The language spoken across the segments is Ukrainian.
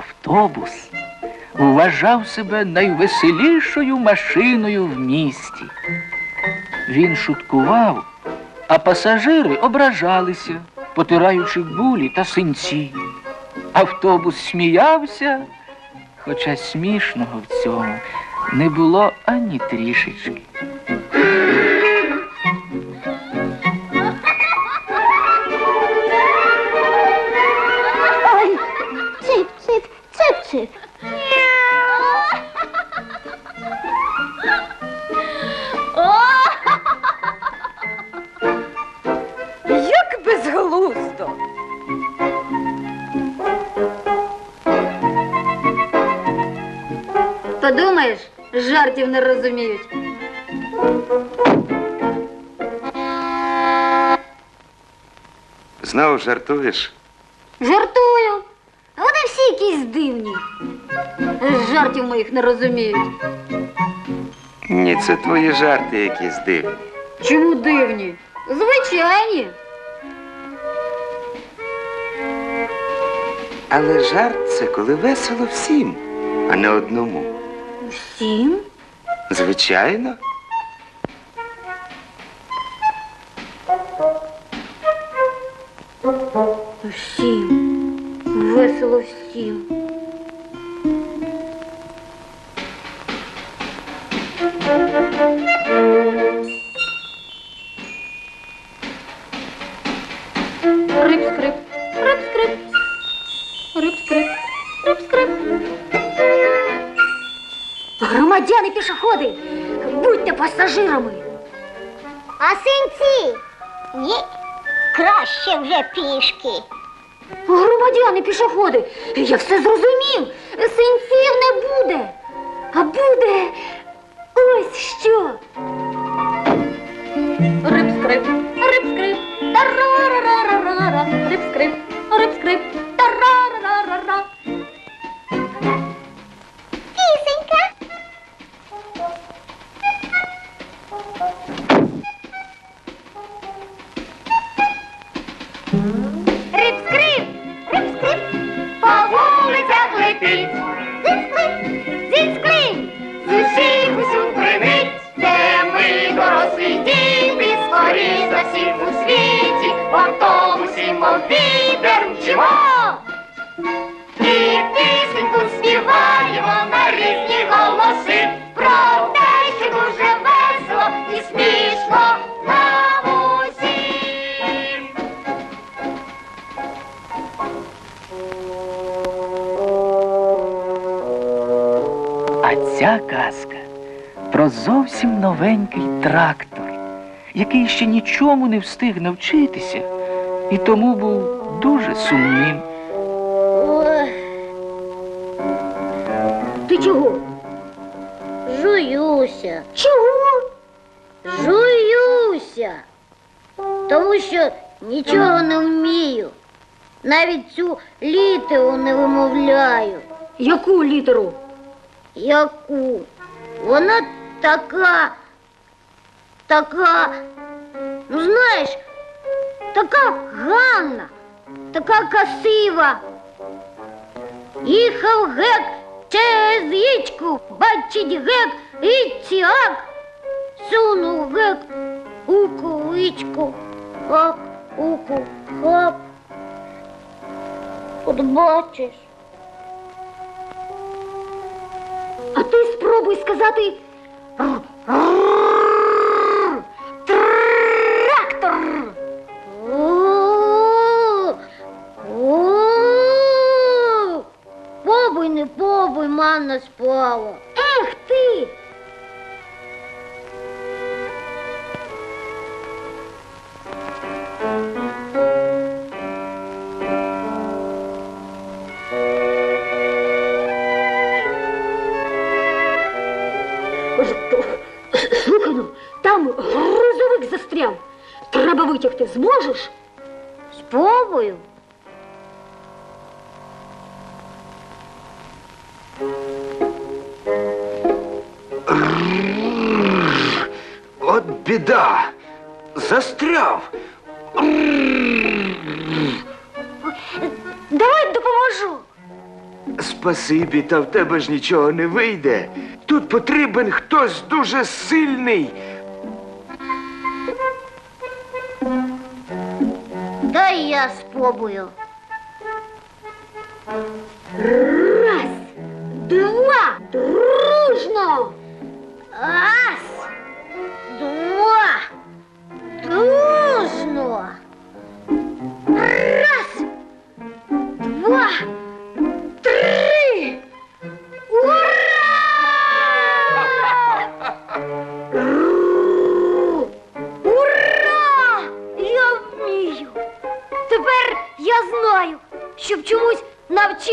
автобус вважав себе найвеселішою машиною в місті. Він шуткував, а пасажири ображалися, потираючи булі та синці. Автобус сміявся, хоча смішного в цьому не було ані трішечки. Жартів не розуміють. Знову жартуєш? Жартую. Вони всі якісь дивні. Жартів моїх не розуміють. Ні, це твої жарти якісь дивні. Чому дивні? Звичайні. Але жарт це коли весело всім, а не одному. Всім? Звичайно. Всім. Весело всім. Громадяни пішоходи, будьте пасажирами. А синці? Ні, краще вже пішки. Громадяни пішоходи, я все зрозумів. Синців не буде. А буде ось що. А ця казка про зовсім новенький трактор, який ще нічому не встиг навчитися, і тому був дуже сумним. Ти чого? Жуюся, Чого? жуюся, тому що нічого не вмію. Навіть цю літеру не вимовляю. Яку літеру? Яку? Вона така, така, ну знаєш, така гарна, така красива. Їхав гек через річку, бачить гек річці-ак, сунув гек у куличку, хап, уку, хап. От бачиш. А ти спробуй сказати. «Р- р- Трактор. Побуй, не побуй, манна спала. Зможеш? Спробую. От біда! Застряв! Давай допоможу. Спасибі, та в тебе ж нічого не вийде. Тут потрібен хтось дуже сильний. Я спробую. Раз, два, дружно. Раз,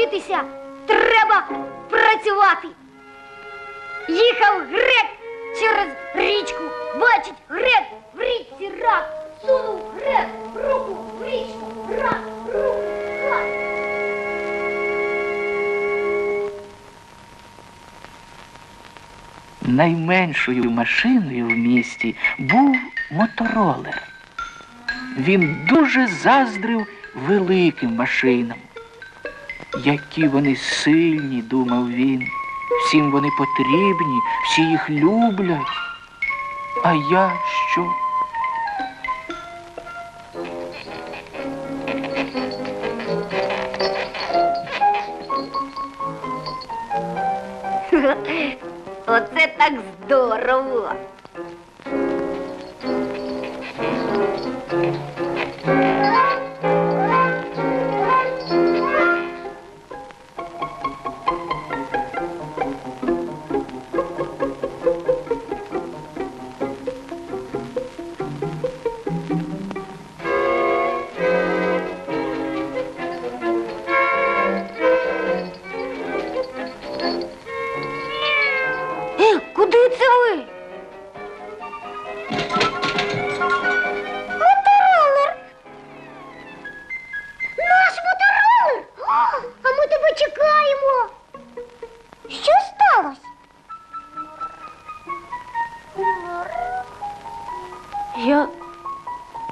навчитися, треба працювати. Їхав грек через річку, бачить грек в річці рак. Сунув грек руку в річку, рак, руку, рак. Найменшою машиною в місті був моторолер. Він дуже заздрив великим машинам. Які вони сильні, думав він. Всім вони потрібні, всі їх люблять. А я що? Оце так здорово. Я.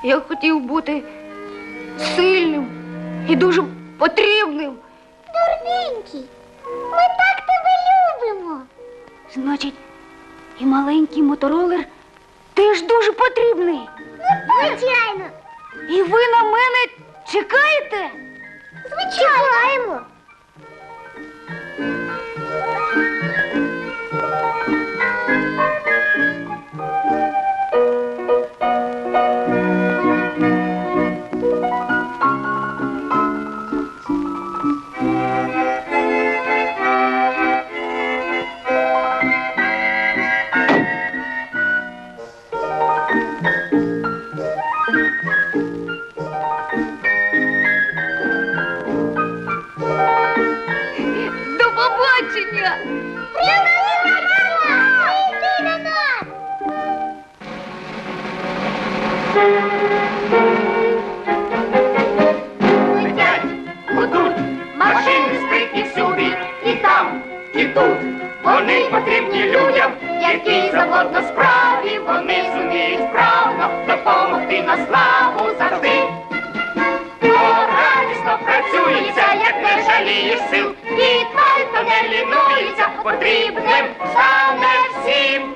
Я хотів бути сильним і дуже потрібним. Дурненький, ми так тебе любимо. Значить, і маленький моторолер теж дуже потрібний. Звичайно, І ви на мене чекаєте? звичайно. До побачення! Летять, гудуть, машини спритні всюди, і там, і тут. Вони потрібні людям, які завгодно справі, вони зуміють справно допомогти на славу завжди. Радісно працюється, як не жалієш сил, хто не лінується, потрібним стане всім.